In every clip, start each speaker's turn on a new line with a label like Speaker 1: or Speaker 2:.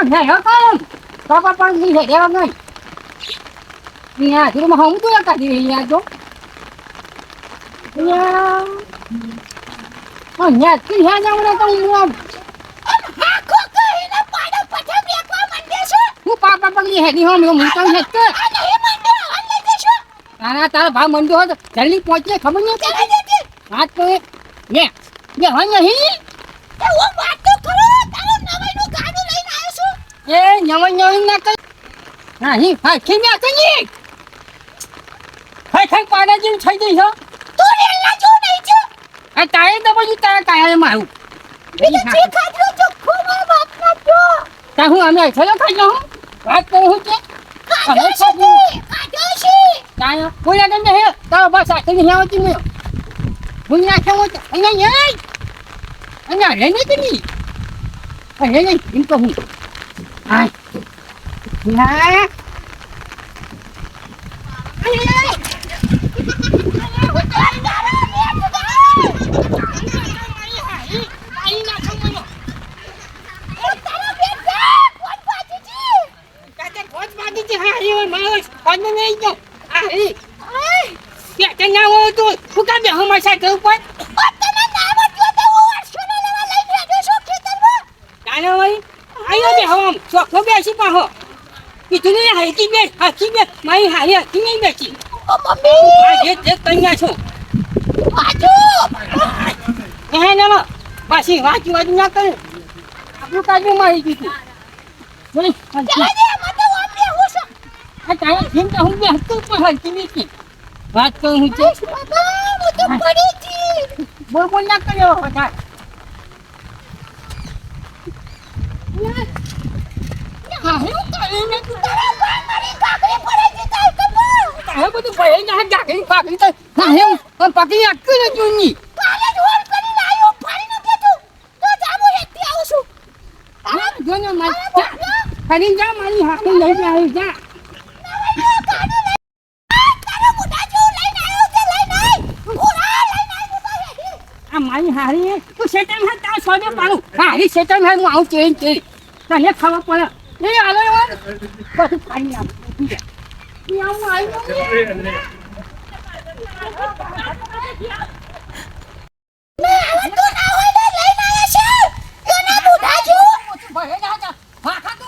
Speaker 1: આ ઘેરો કામ તો પણ પણ નહીં દેવા નહીં અહીંયા આજુમાં હું તો કાઢી અહીંયા તો અહીંયા અહીંયા થી હે જાવડે તો હું આમ હું પાપા પગલી હેડી હોમ હું મૂકતો છે કે તારા તારા ભાવ મંદો હોય જલ્દી પહોંચીએ ખબર નહીં
Speaker 2: જતી
Speaker 1: તો લે લે હોય નહીં
Speaker 2: એ હું વાત તો કરો તારો નવાઈનું ગાડું લઈને આવ્યો છું
Speaker 1: એ નવા નવી ના કઈ નહીં હા ખીમ્યા કઈ પાડા જેમ થઈ ગઈ છો
Speaker 2: તું રેલના જો નહીં છો
Speaker 1: આ તારે હું અમે થયો ખાઈ જાઉં વાત કરું કે અમે
Speaker 2: છે
Speaker 1: લાગે હે તો બસ આ કઈ નહીં આવતી મેં હું ના હોય તો અહીંયા નહીં અહીંયા રે નહીં કરી નહીં એમ ના તો હું આયો બે હમ ચોખ્ખો બેસી પાહો કીધું ને હાકી બેસ હાકી બે મારી હારી હાકી નહીં બેસી.
Speaker 2: ઓ મમ્મી!
Speaker 1: આ જે જે કન્યા છો. એ ના પાછી વાંચી વાંચી ના કરે. આપણું કાજુ મારી દીધું. બોલી
Speaker 2: ચાલે દે મને તો હું છું
Speaker 1: આ તારે જેમ કે હું બે હત્તુ ઉપર હાકી દીધી વાત કહું હું છે
Speaker 2: હું તો પડી જી
Speaker 1: બોલ બોલ ના કર્યો વધારે હા હું કરીને તું
Speaker 2: તારા બા મારી કાકડી પડે છે તાર કબો
Speaker 1: તારે બધું ભય ના જાગરી પાકડી તો હા હું પણ પકડી અટકી ન જોની
Speaker 2: કાલે જ
Speaker 1: મારી હાથે લઈને આવી જા. મારી હારી તું શેતન હા તાર સોને પાડું. હારી શેતન હા હું આવું ચેન ચેન તને ખબર પડે એ આલો એવા પછી પાણી નાખ એ આવું આવી
Speaker 2: મે હવે તો ના હોય ને લઈને આવ્યા છે એના મોટા જો
Speaker 1: ભય ના જા વાખા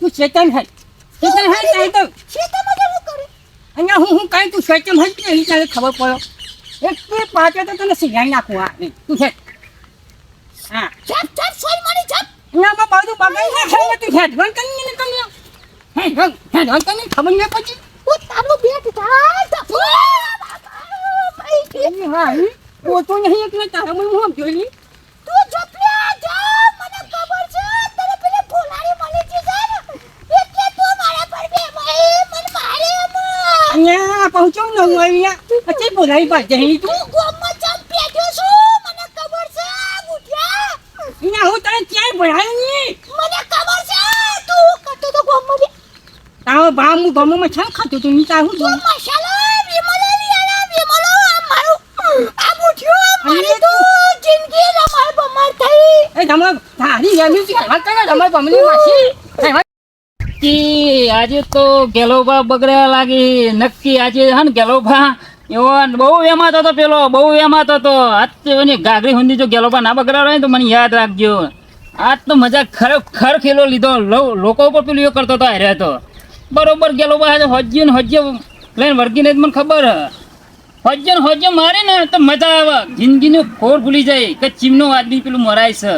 Speaker 1: તું નહીં નહીં
Speaker 2: ઓ
Speaker 1: હા. હા
Speaker 2: તો હો
Speaker 1: ને હે શેતન હે તારે તો?
Speaker 2: છે મજા હું કરું
Speaker 1: અહીંયા હું હું કાંઈ તું શેતન હે કે નહીં તને ખબર પડે. એક બે પાછળ તો તને સિંગાઈ નાખું આ નહીં તું છે હા.
Speaker 2: જપ જપ સોઈ મારી જપ.
Speaker 1: અહીંયા બાજુ બગાઈ ને તું હેડવન કરી ને કમ હે ધન હે ધન કરી ખબર નહીં પછી
Speaker 2: ઓ તારો બેટ થાય તો ભાઈ. કે
Speaker 1: એ હા ઈ. તો નહીં એટલે તારા મને હું જોઈ
Speaker 2: તું જપ્યા જા મને ખબર છે તને પેલે ફોલાડી મળી છે ને એટલે તું મારા પર બે ભાઈ મન મારે માં
Speaker 1: અહીંયા પહોંચો ને હું અહીંયા પછી બોલાવી પાછે અહીં તું
Speaker 2: ગોમમાં ચમ પેટ્યો છું મને ખબર છે મુઠિયા
Speaker 1: અહીંયા હું તને ક્યાંય ભણાયો નહીં
Speaker 2: મને ખબર છે તું હું કરતો તો ગોમમાં બે
Speaker 1: તારો બા હું ગમોમાં છામ ખાતો તો ની તાર
Speaker 2: તું મસાલો વિમલો લીયાલા વિમલો આ મારું આ મુઠિયો મારી તું જિંદગી રમાર બમાર થઈ
Speaker 1: એ તમે તારી થી વાત કરે તમારી બમલી માસી
Speaker 3: કે આજે તો ગેલોભા બગડ્યા લાગી. નક્કી આજે હા ને ગેલોભા? એવો બહુ વેમાતો હતો પેલો, બહુ વેમાતો હતો. આજ તો એની ગાગરી હુંદી જો ગેલોભા ના બગડ્યા હોય ને તો મને યાદ રાખજો. આજ તો મજા ખરેખર ખેલો લીધો. લોકો ઉપર પેલું એ કરતો હતો હાર્યા તો બરોબર ગેલોભા આજે હજ્ય ને હજ્ય. લઈને વળગીને મને ખબર. હજ્ય ને હજ્ય મારે ને તો મજા આવે. જિંદગીનું ખોર ભૂલી જાય કે ચીમનો આદમી પેલું મરાય છે.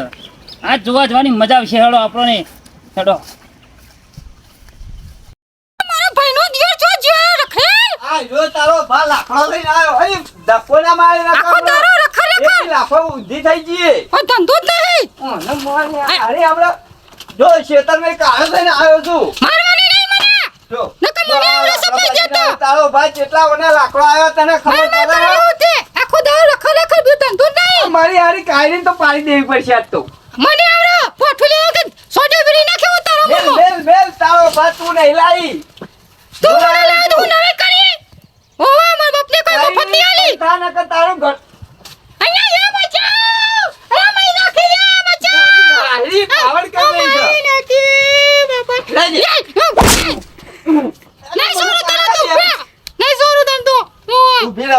Speaker 3: આ જોવા જવાની મજા આવશે. હેડો આપણને. હેડો
Speaker 2: મારા ભાઈનો દિયર જો જ્યાં રખેલ
Speaker 4: આ જો તારો ભા લાકડો લઈને આવ્યો ધક્કો ના મારી નાખો
Speaker 2: આખો રખો
Speaker 4: એક લાફો ઊંધી થઈ ગઈ
Speaker 2: ઓ ધંધો જ નહીં.
Speaker 4: ન મોને અરે આપણે જો શેતર મે કાળો લઈને આવ્યો છું.
Speaker 2: મારવાની નહીં મને.
Speaker 4: જો.
Speaker 2: નકર મને આવડે સમય જતો.
Speaker 4: તારો ભાઈ કેટલા ઓને લાકડો આવ્યો તને ખબર પડે?
Speaker 2: તે આખો દારો રખેલ રખેલ બી ધંધો નહીં.
Speaker 4: મારી હારી કાઢીને તો પાડી દેવી પડશે આજ તો.
Speaker 2: મને આવડે. પોઠું લેવો કે સોડી
Speaker 4: નહીં લાવી.
Speaker 2: તું મને લાવ તું હું નવે કરી ઓવા માર બાપને મફત નહીં આલી.
Speaker 4: તા નકર તારું ઘર.
Speaker 2: અહીંયા યા બચાવ નાખી યા બચાવ
Speaker 4: હારી પાવડ કે રહી છે
Speaker 2: મઈ નાખી બાપા.
Speaker 4: લેજે.
Speaker 2: નહીં સોરો તને તો નહીં સોરો તને તો.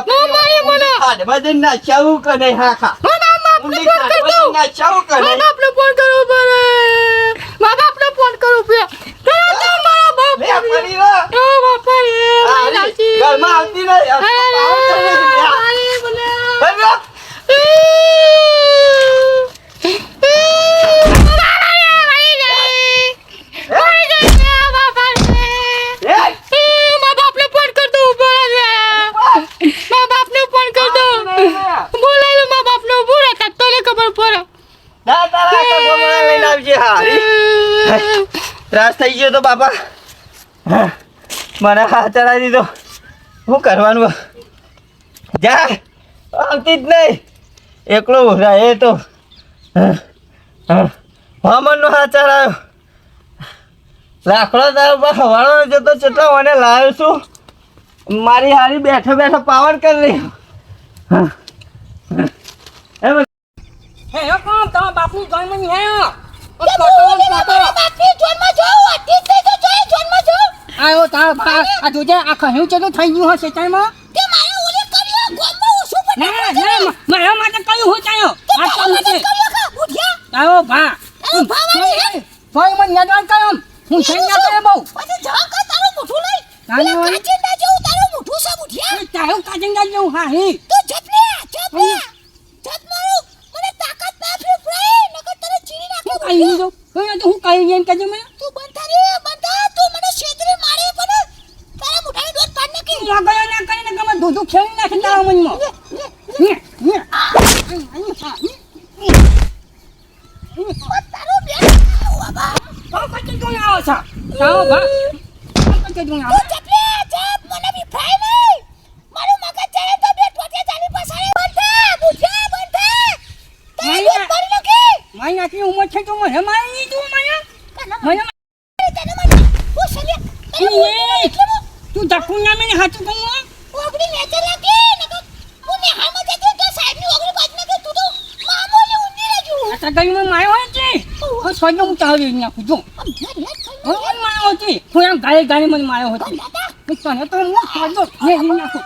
Speaker 2: નો મારી મને
Speaker 4: ખાડે બદન ના નાચ્યાવું કે નહીં હા ખા.
Speaker 2: મા બાપ ફોન કર દો
Speaker 4: ના નાચ્યાવું કે
Speaker 2: મા
Speaker 4: નહીં.
Speaker 2: બાપને ફોન કરો પડે મા બાપને ફોન કરો પે તો મારા બાપ
Speaker 4: મે પડી.
Speaker 2: ઓ બાપા એ મઈ
Speaker 4: હારી, ઘરમાં આવતી નહીં. આ પાવર કર રહી છે. લે.
Speaker 2: મારી મને
Speaker 4: પડી રહે. એ, જા તારા કગોમડા લઈને આવજે હારી. ત્રાસ થઈ ગયો તો બાપા. હા, મને હાથ ચડાવી દીધો. શું કરવાનું? જા આવતી જ નહીં. એકલો રહે તો વામનનો હાચાર આવ્યો. લાકડો તારો હવાળો જતો ચેટલો મને લાવ્યો છું. મારી હારી બેઠો બેઠો પાવર કરી રહ્યો. હા. એમ
Speaker 1: હે હે કોમ તમારા બાપની જોઈ મની હે આયો તારા બા આ જોજે આ કહ્યું ચેલું થઈ ગયું હશે ટાઈમમાં ના ના મારા માટે કયું હું ચાયો આ છે. આયો ભા. ભાઈ મને યાદ કયો હું છે? ના કરે બહુ તારી હોય તારું ના જો હા હે. હું કહી જો હું તો હું કહી ગઈ કજે મને.
Speaker 2: તું બંધા રે બંધા તું મને છેતરી મારે પણ તારા મુઠાઈ દોત પાડ નાખી.
Speaker 1: તું આગળ ના કરીને ગમે દૂધ ખેડી નાખી તારા મનમાં ને ને
Speaker 2: તારો બેન બાબા
Speaker 1: તો કચે તું આવો છો આવો ભા કચે તું આવો
Speaker 2: તું ચપલે ચપ મને બી ફાઈ નહીં. મારું મગજ ચાલે તો બે ટોટે ચાલી પસારે બંધા બુઠા બંધા તારી દોત પાડી નાખી
Speaker 1: મારી નાખી ઉંમર છે તો મને મારી નહીં તું મને. મને
Speaker 2: તને મને હું સલે
Speaker 1: તું ધક્કું ના મેને હાથું કહું હો?
Speaker 2: ઓગળી નેચર લાગી નકર હું ને હામાં જતી તો સાહેબની ઓગળી બાજ નાખી તું તો મામૂલી ઊંધી રહેજો
Speaker 1: આ ગરીમાં માયો હોય છે હું સોજો હું ચાલી નાખું જો. હું માયો હતી હું આમ ગાડી ગાડી મને માયો હતી તને તો હું સોજો ને નાખું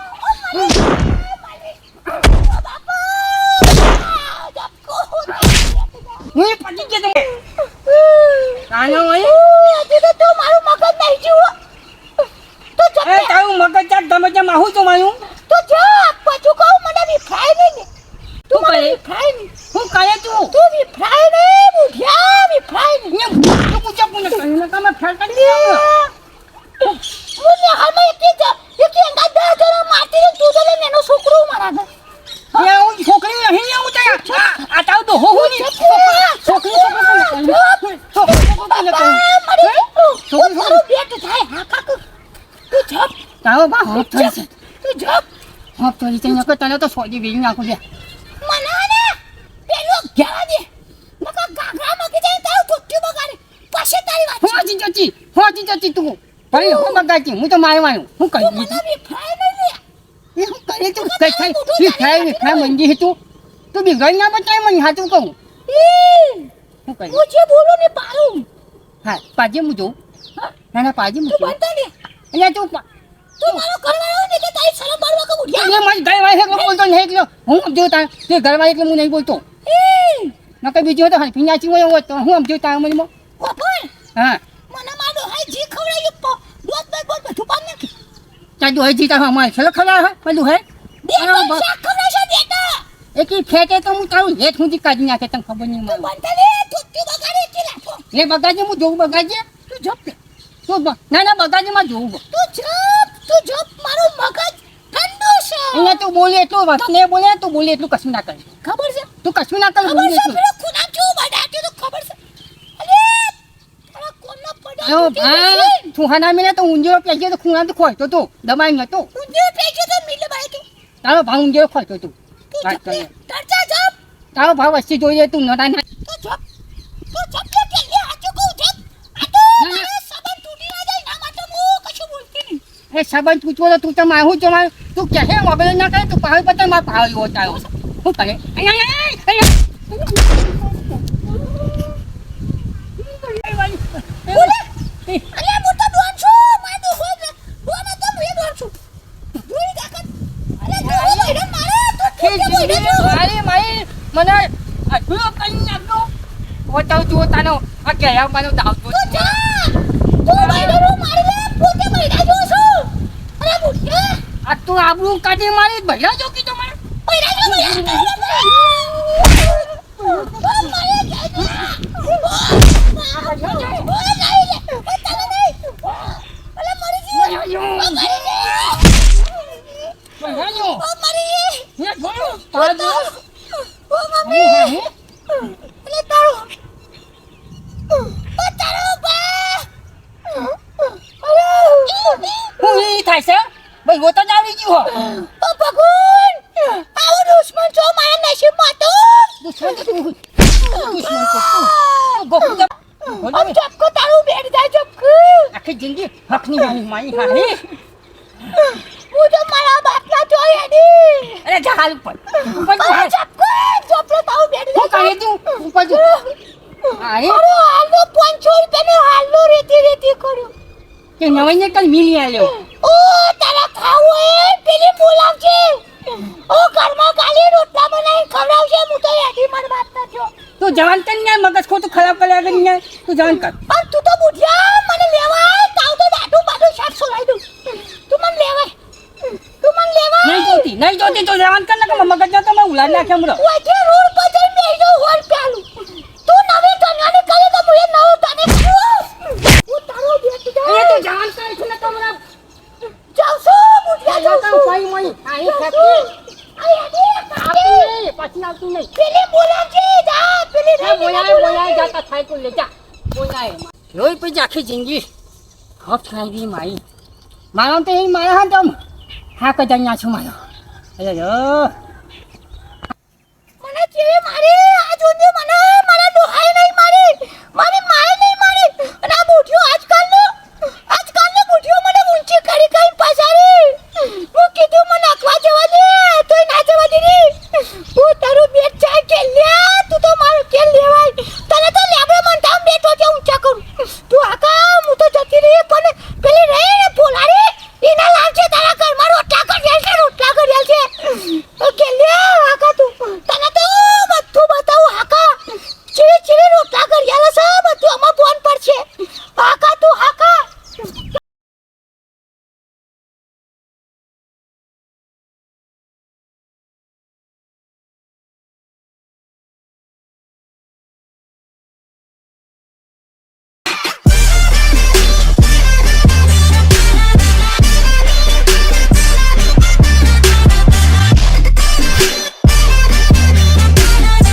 Speaker 1: હું પટી ગયો તો કાનો હોય એ તારું મગજ ચાટ ગમે તેમ આવું તો મારું તું કરે હું કરે તું ને તું પૂછે પૂછે કરીને તમે ફેર કરી દે એ હું છોકરી નહીં ને હું ત્યાં આ તાવ તો હો હું ની છોકરી છોકરી તારો બા હોપ થઈ છે. હોપ થઈ છે. નકર તને તો સોજી વેરી નાખું છે.
Speaker 2: મને પેલો ઘેરા દે. નકર ગાઘરા મગી જાય તારું બગાડે. પછી તારી વાત
Speaker 1: હું આજી જતી હું જતી તું. ભાઈ હું બગાડતી હું તો મારે માનું હું
Speaker 2: તું
Speaker 1: દીધું
Speaker 2: મને બી ફાય નહીં લે.
Speaker 1: હું કરે તું કઈ થાય બી ખાય બી ખાય મંજી તું. તું બી ગઈ ના બતાય મને હાથું કહું. હું કરી
Speaker 2: હું જે બોલું ને પાડું
Speaker 1: હા પાજે હું. જોઉં ના ના પાજે હું
Speaker 2: તું બનતા ને
Speaker 1: એટલે તું પા-
Speaker 2: તું મારો ઘરવાળો ને કે તારી શરમ બાળવા કે ઉઠ્યા?
Speaker 1: એ મારી ઘર વાળી બોલતો નહીં એટલે હું સમજો તે હું નહીં બોલતો. નકર બીજું તો હા પિનાચી હોય હોય તો હું સમજો તાર મને
Speaker 2: કોપર?
Speaker 1: હા.
Speaker 2: મને મારો જી પ દોત બોલ બધું નાખી.
Speaker 1: હા? હા? હે એક ફેટે તો હું તારું હેઠ સુધી કાઢી નાખે તને ખબર નહીં
Speaker 2: તું
Speaker 1: મારે
Speaker 2: બનતા ને બગાડે કે
Speaker 1: એ બગાજે હું જોઉં બગાજે
Speaker 2: તું જપ
Speaker 1: તું ના ના બગાજે માં જોઉં.
Speaker 2: તું જપ. તું જો મારું મગજ ઠંડુ છે.
Speaker 1: અને તું બોલે એટલું વધારે નહીં બોલે તું બોલે એટલું કશું ના કરે.
Speaker 2: ખબર છે?
Speaker 1: તું કશું ના કરે
Speaker 2: ખબર
Speaker 1: બોલે
Speaker 2: છે?
Speaker 1: ખુદા
Speaker 2: પેલો ખૂના કેવું બડાટ્યું તો ખબર છે? અરે તારા કોના પડા
Speaker 1: આયો ભા તું હાના મિલે તો ઊંજેરો પેજે તો ખૂણા તો ખોલતો તો દબાઈ
Speaker 2: તો. મિલે તું.
Speaker 1: તારો ભાવ ઊંજેરો ખોલતો તું.
Speaker 2: તું
Speaker 1: વાત
Speaker 2: જપ લે. જપ.
Speaker 1: તારો ભાવ વસ્તી જોઈએ તું નડા ના.
Speaker 2: તું જપ. તું જપ લે કે લે હાચું કહું જપ આ તો
Speaker 1: ના, ના.
Speaker 2: મારો સંબંધ તૂટી ના જાય ના માટે
Speaker 1: એ સંબંધ પૂછવો તો તું તો મારું છો મારું તું કહે મોબાઈલ ના કરે તું પાહી પતા મારા પાહી ઓટાયો શું કરે? અહીંયા અહીંયા
Speaker 2: અલ્યા હું તો ડોન છું. મારે તો હોય દાવ ડોન તું
Speaker 1: આબરૂ કાઢી મારી ભૈયા જો કીધો મને
Speaker 2: Oh, જો મહિના
Speaker 1: ભૈયા જો હે ગયો હું ઈ થાય છે ભાઈ ગોતો જ આવડી ગયું હો દુશ્મન તો તું દુશ્મન તો તું ગોકુ તો આખી જિંદગી હકની મારી મારી હારી અરે જા હાલ ઉપર. ઉપર જા. હાલ. શું કરે તું ઉપર જો. હારી? કે નવાઈ ને કલ મિલી આલ્યો.
Speaker 2: ઓ તારા ખાવું એ પેલી બોલાવજે ઓ ઘરમાં કાલી રોટલા બનાવી ખવડાવશે હું તો એથી મને વાત ના થયો
Speaker 1: તું જવાન કર ને મગજ ખોટું ખરાબ કર્યા કરી તું જવાન કર
Speaker 2: પણ તું તો બુઢિયા મને લેવાય તાવ તો દાઢું બાઢું શાક સોલાઈ દઉં તું મને લેવાય તું મને લેવાય
Speaker 1: નહીં જોતી નહીં જોતી તું જવાન કર ને કે મગજ ના તો મેં ઉલાડ નાખે હમણો
Speaker 2: ઓયથી રોડ પર જઈને બેસી જાઉં હોલ પ્યાલું તું નવી ધનવાની કરે તો હું એ નવું તને હું તારો બેટ
Speaker 1: એ
Speaker 2: જાઉં
Speaker 1: તું કર છે ને તો મને
Speaker 2: જાઉં છું જાઉં
Speaker 1: તો
Speaker 2: છું.
Speaker 1: ભાઈ મળી આઈ
Speaker 2: જાઉં
Speaker 1: ફેક્ટરી
Speaker 2: છું. આ યાદી
Speaker 1: આવતું નહીં પછી આવતું નહીં.
Speaker 2: પેલી બોલાવજે જા પેલી
Speaker 1: એ
Speaker 2: રાની
Speaker 1: બોલાય. બોલાય જાતા થાય તો લે જા બોલાય જોઈ પછી આખી જિંદગી. હફ થઈ ગઈ મારી. મારા તો એ મારા હા તમ. હા કદાચ અહીંયા છું મારો. અરે
Speaker 2: મારી આ જોજો મને.